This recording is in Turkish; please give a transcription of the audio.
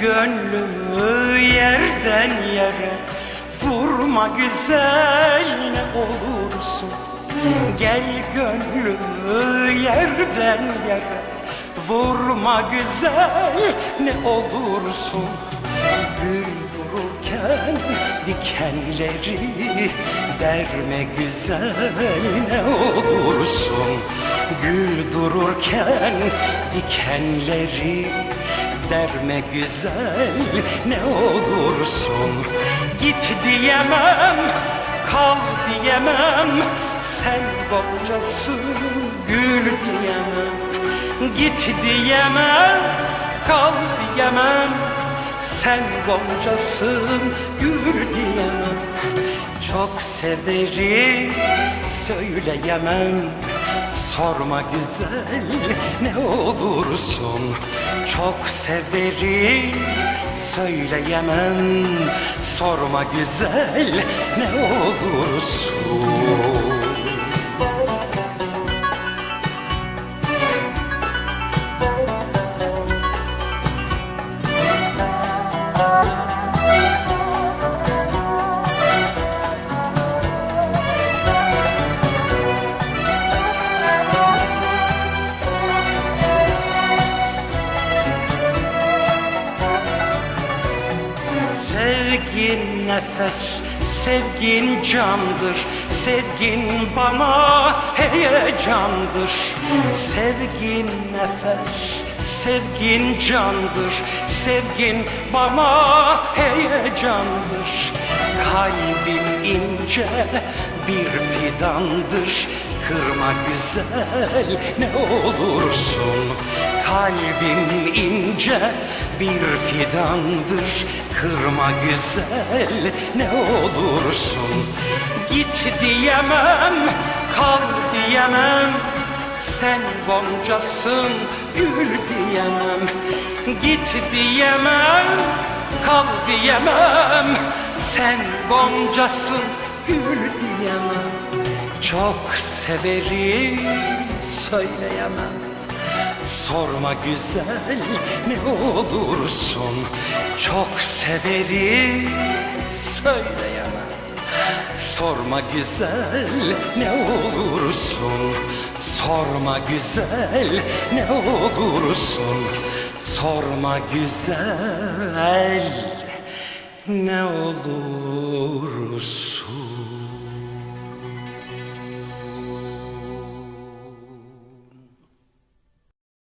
gönlümü yerden yere Vurma güzel ne olursun. Gel gönlümü yerden yere Vurma güzel ne olursun. Gül dururken dikenleri Derme güzel ne olursun. Gül dururken dikenleri Derme güzel ne olursun Git diyemem, kal diyemem Sen goncasın, gül diyemem. Git diyemem, kal diyemem Sen goncasın, gül diyemem. Çok severim, söyleyemem Sorma güzel ne olursun. Çok severim söyleyemem. Sorma güzel ne olursun Sevgin nefes, sevgin candır. Sevgin bana heyecandır. Sevgin nefes, sevgin candır. Sevgin bana heyecandır. Kalbim ince bir fidandır Kırma güzel ne olursun. Kalbim ince bir fidandır. Kırma güzel ne olursun. Git diyemem, kal diyemem. Sen goncasın, gül diyemem. Git diyemem, kal diyemem. Sen goncasın, gül diyemem Çok severim, söyleyemem. Sorma güzel ne olursun. Çok severim söyleyemem. Sorma güzel ne olursun. Sorma güzel ne olursun. Sorma güzel ne olursun